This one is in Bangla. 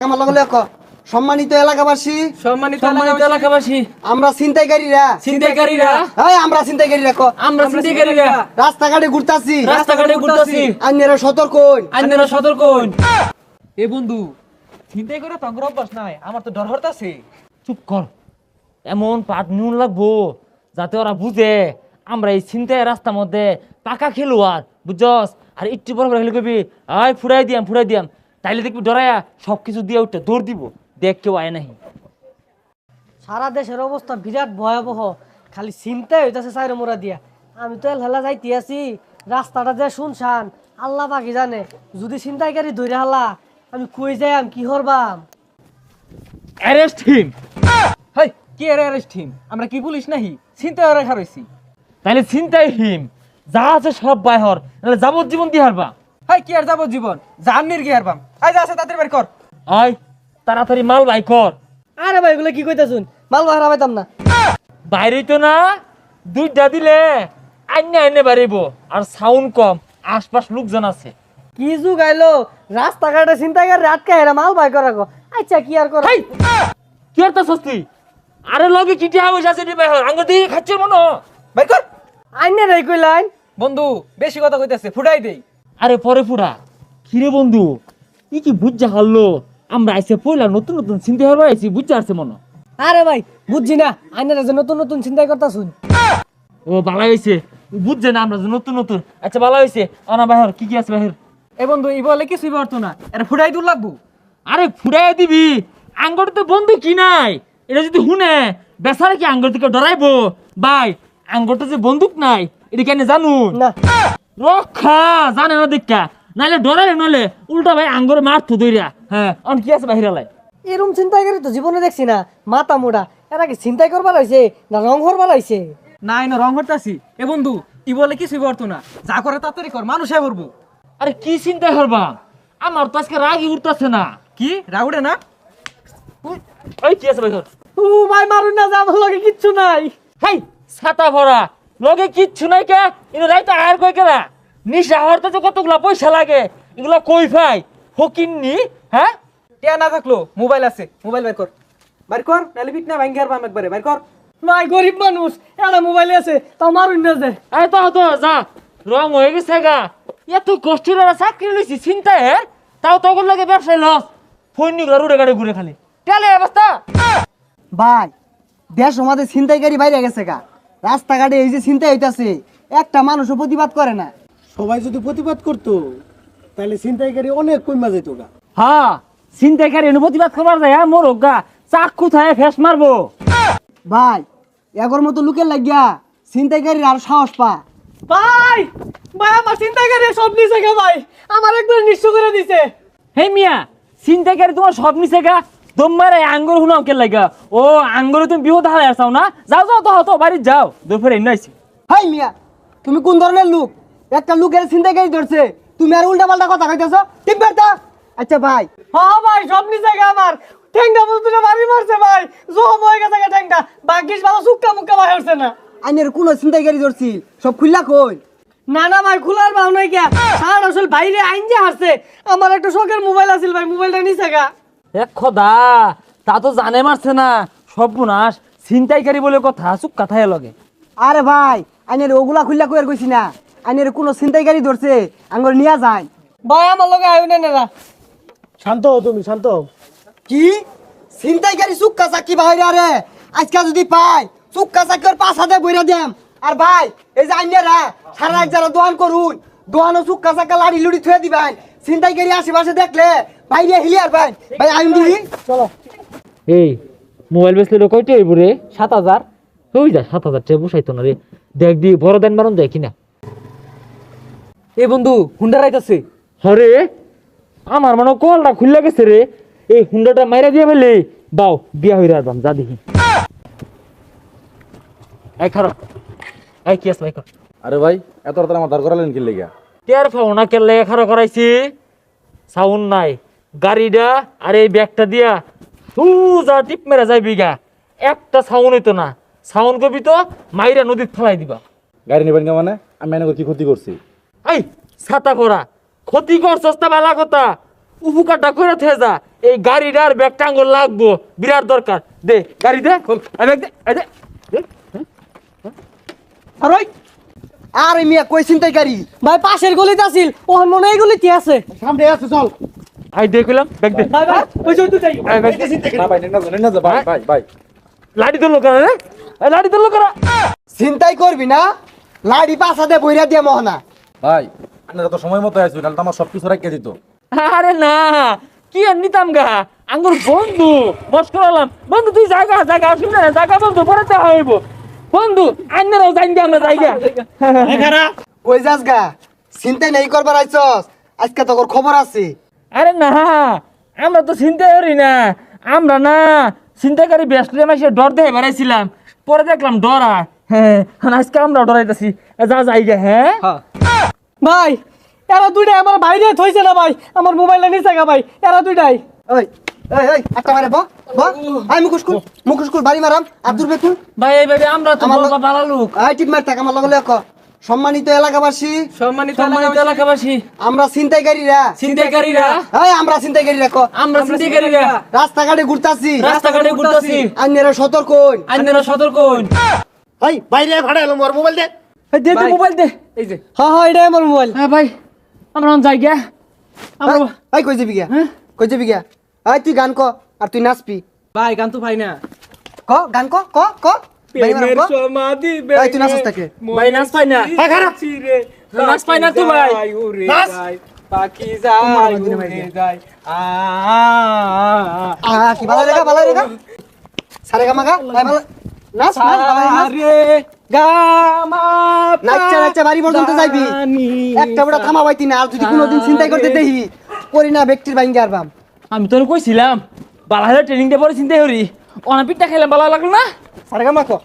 আমার লগে সম্মানিত এলাকাবাসী। সম্মানিত এলাকাবাসী। আমরা ছিনতাইকারীরা। ছিনতাইকারীরা। এই আমরা ছিনতাইকারীরা ক। আমরা ছিনতাইকারীরা। রাস্তাঘাটে ঘুরতাছি। রাস্তাঘাটে ঘুরতাছি। আন্যেরা সতর্ক হইন। আন্যরা সতর্ক হইন এ বন্ধু ছিনতাই করে তঙ্গর অভ্যাস নাই। আমার তো ডর হতাছে চুপ কর। এমন পাট নুন লাগবো যাতে ওরা বুঝে আমরা এই চিন্তায় রাস্তার মধ্যে পাকা খেলোয়ার বুঝছস? আর একটু বড় করে খেলে কবি আয় ফুরাই দিয়াম ফুরাই দিয়াম। তাইলে দেখবি ডরায়া সব কিছু দিয়ে উঠতে দৌড় দিব দেখ কেউ আয় নাহি। সারা দেশের অবস্থা বিরাট ভয়াবহ খালি চিন্তাই হইতাছে সাইরে মোরা দিয়া। আমি তো হেলা যাইতে আছি রাস্তাটা যে শুনশান আল্লাহ বাকি জানে যদি চিন্তাইকারী ধরে হালা আমি কই যাইম কি হরবাম? অ্যারেস্ট হিম হাই কি অ্যারেস্ট টিম আমরা কি পুলিশ নাহি? ছিনতাই করে খারইছি তাইলে চিন্তাই হিম যা আছে সব বাইহর নাহলে যাবজ্জীবন দিয়ে হারবা। হাই কি আর যাব জীবন? জাননির কি হারবাম আই যা আছে তাদের বের কর। আয় তাড়াতাড়ি মাল বাই কর। আরে ভাই এগুলো কি কইতাছুন? মাল বাহারা পাইতাম না। বাইরে তো না দুইটা দিলে আইনে আইনে বাড়িব আর সাউন্ড কম আশপাশ লোকজন আছে। কি যুগ আইলো? রাস্তাঘাটে চিন্তাইকারী আটকে হেরা মাল বাই করা গো আচ্ছা কি আর কর? হাই কি আর তা সস্তি আরে লগে কিটি হাউস আছে রে বাইহর আঙ্গ দিয়ে খাচ্ছে মনো বের কর। আইনে রে কইলাইন বন্ধু বেশি কথা কইতাছে ফুটাই দেই। আরে পরে ফুরা কিরে বন্ধু? ই কি বুঝা হারলো? আমরা আইসে পয়লা নতুন নতুন চিন্তা হারবা আইছি বুঝা আসছে মনে। আরে ভাই বুঝছি না। আইনে যে নতুন নতুন চিন্তাই করতাছুন। ও ভালো হয়েছে বুঝছে না আমরা যে নতুন নতুন। আচ্ছা ভালো হয়েছে আনা বাহির কি কি আছে বাহির? এ বন্ধু ই বলে কিছুই পারতো না। এটা ফুটাই দূর লাগবো। আরে ফুরাই দিবি। আঙ্গর তো বন্ধু কি নাই? এটা যদি শুনে বেচারা কি আঙ্গর থেকে ডরাইবো? ভাই আঙ্গরটা যে বন্দুক নাই এটা কেন জানুন? না। রক্ষা জানে না দেখা নাইলে ডরাই নলে উল্টা ভাই আঙ্গরে মারতো দইরা হ্যাঁ। অন কি আছে বাহিরালাই এরম চিন্তাইকারী তো জীবনে দেখছি না। মাথা মোড়া। এরা কি চিন্তাই করবার হইছে না রং করবার হইছে? নাই না রং হতাছি এ বন্ধু ই বলে কিছুই পারতো না। যা করে তাড়াতাড়ি কর মানুষে করব। আরে কি চিন্তা করবা? আমার তো আজকে রাগই উঠতেছে না। কি? রাউডে না? ওই কি আছে বাহির ও ভাই মারুন না যা আমার লগে কিচ্ছু নাই। হাই ছাতা ভরা। লগে কিচ্ছু নাই কে? ইনো রাইতে আর কই কেলা নিশা হরতে যে কতগুলা পয়সা লাগে এগুলা কই পাই ফকিননি হ্যাঁ? টিয়া না থাকল মোবাইল আছে মোবাইল বের কর। বের কর নাহলে বিট না ভাঙ্গি হারবাম একবারে বের কর। ভাই গরিব মানুষ এটা মোবাইলে আছে তাও মারুন না যে। এই তো তো যা রং হয়ে গেছে গা। এত কষ্টের আর চাকরি লইছি চিন্তা হে? তাও তখন লাগে ব্যবসায় লস। ফোন নিগুলা রুড়ে গাড়ি ঘুরে খালি। টেলে অবস্থা? ভাই দেশ আমাদের ছিনতাইকারী বাইরে গেছে গা। রাস্তাঘাটে এই যে ছিনতাই হইতাছে একটা মানুষও প্রতিবাদ করে না। সবাই যদি প্রতিবাদ করতো তাহলে ছিনতাইকারী অনেক কমা যেত গা। হ্যাঁ চিন্তাকারী এনে প্রতিবাদ করবার যায় মোর গা চাক কোথায় ফেস মারবো। ভাই এগর মতো লোকের লাগিয়া ছিনতাইকারীর আর সাহস পা। ভাই ভাই আমার চিন্তাইকারী সব নিছে গা ভাই। আমার একবার নিশ্চয় করে দিছে। হে মিয়া চিন্তাকারী তোমার সব নিছে গা? তোমার এই আঙ্গুর হুনাও কে লাগা ও আঙ্গুরে তুমি বিহত হারাই আসাও না? যাও যাও তো হতো বাড়ি যাও। দুপুরে এনে আইছি। হাই মিয়া তুমি কোন ধরনের লোক? একটা লোকের ছিনতাইকারী ধরছে। তুমি আর উল্টা পাল্টা কথা কইতেছো? ঠিক বেরতা? আচ্ছা ভাই। হ্যাঁ ভাই সব গে আমার। ঠেঙ্গা বুঝতে বাড়ি মারছে ভাই। জম হয়ে গেছে গে ঠেঙ্গা বাকিস ভালো সুক্কা মুক্কা ভাই হচ্ছে না। আইনের কোন ছিনতাইকারী ধরছি সব খুললা কই? না না ভাই খোলার ভাব নাই কে সারা আসল বাইরে আইন যে হারছে। আমার একটা শখের মোবাইল আছিল ভাই মোবাইলটা নিছে গা। এক খদা তা তো জানে মারছে না। সর্বনাশ ছিনতাইকারী বলে কথা চুপ কথায় লগে। আরে ভাই আইনের ওগুলা খুললা কই আর কইছি না। আইনের কোন ছিনতাইকারী ধরছে আঙ্গুর নিয়া যায়। ভাই আমার লগে আয়ু না নেরা। শান্ত হও তুমি শান্ত হও। কি? ছিনতাইকারী সুক্কা চাকি বাইরে আরে? আজকে যদি পাই সুক্কা চাকি ওর পাঁচ হাতে বইরা দেম আর ভাই এই যে আইনেরা সারা রাত যারা দোয়ান করুন দোয়ানো সুক্কা চাকা লাড়ি লুড়ি থুয়ে দিবেন। ছিনতাইকারী আশেপাশে দেখলে বাইরে হিলি আর ভাই ভাই আইন দিবি? এই মোবাইল বেচলে কয়টা হইব রে? সাত হাজার? ওই যা সাত হাজার টাকা বসাইতো না রে। দেখ দি বড় দেন মারুন দেয় কিনা এ বন্ধু হুন্ডা রাইতাছে। হরে আমার মনে কলটা খুললে গেছে রে। এই হুন্ডাটা মাইরা দিয়ে ফেলে বাও বিয়া হইরা আসবাম যা দেখি। এই খারাপ এই কি আছে ভাই কর আরে ভাই এত রাতে আমার দাঁড় করালেন কি লেগা? টের পাও না কেলে খারো করাইছি? সাউন্ড নাই। গাড়িটা আর এই ব্যাগটা দিয়া সুজা টিপ মেরা যায় বিঘা একটা সাউন্ড হইতো না। সাউন্ড কবি তো মাইরা নদীত ফেলাই দিবা। গাড়ি নেবেন কে মানে? আমি এনে কি ক্ষতি করছি? এই ছাতা করা ক্ষতি করছস তা বেলা কথা। উপকারটা করে থে যা। এই গাড়িটার ব্যাগ টাঙ্গল লাগবো। বিরাট দরকার। দে গাড়ি দে ব্যাগ দে। আর ওই! আর মিয়া কই ছিনতাইকারী ভাই পাশের গলিতে আছিল। ও মনে হয় এই গলিতে আছে। সামনে আছে চল। আই দে কইলাম ব্যাগ দে। ভাই ভাই ওই যে তুই যাই। দে। না ভাই না নেন না ভাই ভাই ভাই। লাড়ি ধরলো কেন রে এই লাড়ি ধরলো কেন? ছিনতাই করবি না? লাড়ি পাছাতে বইরা দিয়ে মহনা। ভাই আপনারা তো সময় মতো আসবে নাহলে তো আমার সব কিছু রাখিয়ে দিত। আরে না কি আর নিতাম গা? আঙ্গুর বন্ধু বস করালাম বন্ধু তুই জায়গা জায়গা অসুবিধা নাই জায়গা বন্ধু পরে চা হইব। বন্ধু আন্নারাও জানি আমরা জায়গা কই যাস গা ছিনতাই নেই করবার আইছস। আজকে তোর খবর আছে। আরে না আমরা তো চিন্তা করি না। আমরা না চিন্তাকারী ব্যস্ত মাসে ডর দেখে বেড়াইছিলাম। পরে দেখলাম ডরা। হ্যাঁ আজকে আমরা ডরাইতেছি। যা জায়গা হ্যাঁ? ভাই এরা দুইটাই আমার বাইরে থইছে না ভাই। আমার মোবাইলটা নিচে গা ভাই। এরা দুইটাই। ওই ওই ওই একটা মারে ব ব। আই মুকুশ কুল মুকুশ কুল বাড়ি মারাম। আব্দুর বেকুল। ভাই এই ভাবে আমরা তো আমার বলবা লোক- ভালো লোক। আই টিপ মার থাক আমার লগে সম্মানিত এলাকাবাসী সম্মানিত সম্মানিত এলাকাবাসী। আমরা ছিনতাইকারীরা। ছিনতাইকারীরা। আমরা ছিনতাইকারীরা আমরা চিন্তাকারীরা রাস্তাঘাটে ঘুরতাছি। রাস্তাঘাটে ঘুরতেছি। আইনেরা সতর্ক। আন্নারা সতর্ক বাইরে ভাড়া এলাম মোবাইল দে। এই দে দে ভাই। মোবাইল দে। এই যে। হ্যাঁ হ্যাঁ এটাই আমার মোবাইল। হ্যাঁ ভাই আমরা জায়গা আমরা কই যাবি গিয়া? কই যাবি গিয়া? এই তুই গান ক আর তুই নাচবি। ভাই গান তো ভাই না। ক গান ক ক ক। সমাধি তুই নাচস তাকে ভাই নাচ পাই না। নাচ পাই না তো ভাই। নাচ। পাখি যায় উড়ে যায়। আ আ কি ভালো রেখা ভালো রেখা। সারে গা। মাগা ভাই ভালো। নাচ নাচ ভালো নাচ। আরে গামা নাচা নাচা বাড়ি পর্যন্ত যাইবি। একটা বড় থামা বাইতি না আর যদি কোনোদিন চিন্তাই করতে দেখি করি না ব্যক্তির বাইঙ্গে আরবাম আমি তোর কইছিলাম বালাহের ট্রেনিং দিয়ে চিন্তা করি। অনাপিটটা খেলাম ভালো লাগল না? সারেগা মাকো